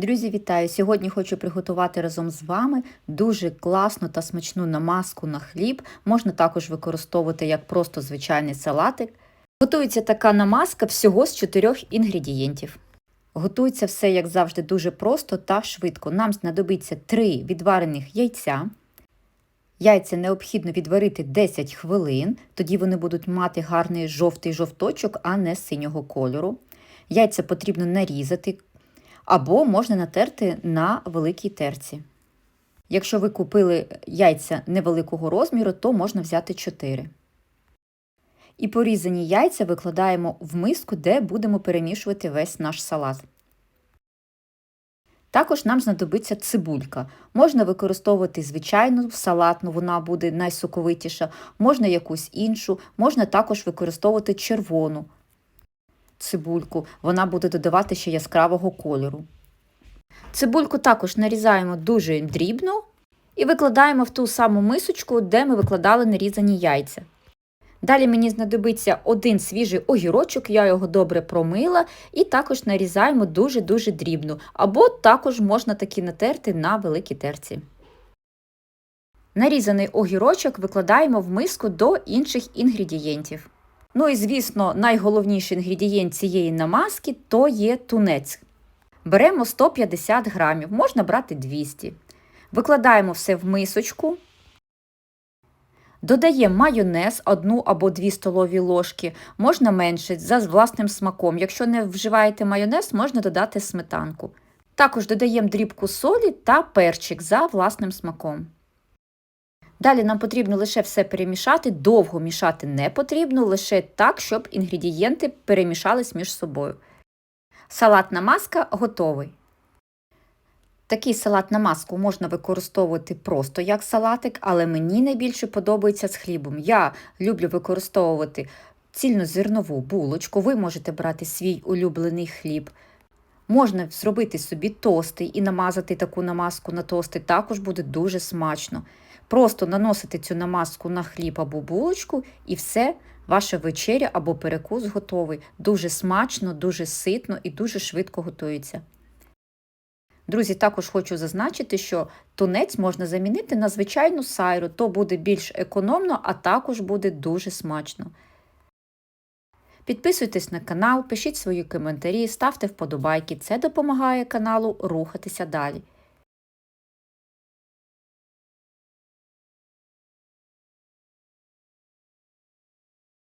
Друзі, вітаю! Сьогодні хочу приготувати разом з вами дуже класну та смачну намазку на хліб. Можна також використовувати як просто звичайний салатик. Готується така намазка всього з чотирьох інгредієнтів. Готується все, як завжди, дуже просто та швидко. Нам знадобиться 3 відварених яйця. Яйця необхідно відварити 10 хвилин, тоді вони будуть мати гарний жовтий жовточок, а не синього кольору. Яйця потрібно нарізати або можна натерти на великій терці. Якщо ви купили яйця невеликого розміру, то можна взяти 4. І порізані яйця викладаємо в миску, де будемо перемішувати весь наш салат. Також нам знадобиться цибулька. Можна використовувати звичайну салатну, вона буде найсоковитіша, можна якусь іншу, можна також використовувати червону цибульку, вона буде додавати ще яскравого кольору. Цибульку також нарізаємо дуже дрібно і викладаємо в ту саму мисочку, де ми викладали нарізані яйця. Далі мені знадобиться один свіжий огірочок, я його добре промила, і також нарізаємо дуже-дуже дрібно, або також можна таки натерти на великій терці. Нарізаний огірочок викладаємо в миску до інших інгредієнтів. Ну і, звісно, найголовніший інгредієнт цієї намазки то є тунець. Беремо 150 грамів, можна брати 200. Викладаємо все в мисочку. Додаємо майонез 1 або 2 столові ложки, можна менше за власним смаком. Якщо не вживаєте майонез, можна додати сметанку. Також додаємо дрібку солі та перчик за власним смаком. Далі нам потрібно лише все перемішати, довго мішати не потрібно, лише так, щоб інгредієнти перемішались між собою. Салатна маска готовий. Такий салат на маску можна використовувати просто як салатик, але мені найбільше подобається з хлібом. Я люблю використовувати цільнозернову булочку, ви можете брати свій улюблений хліб. Можна зробити собі тости і намазати таку намазку на тости, також буде дуже смачно. Просто наносите цю намазку на хліб або булочку, і все, ваша вечеря або перекус готовий. Дуже смачно, дуже ситно і дуже швидко готується. Друзі, також хочу зазначити, що тунець можна замінити на звичайну сайру, то буде більш економно, а також буде дуже смачно. Підписуйтесь на канал, пишіть свої коментарі, ставте вподобайки. Це допомагає каналу рухатися далі.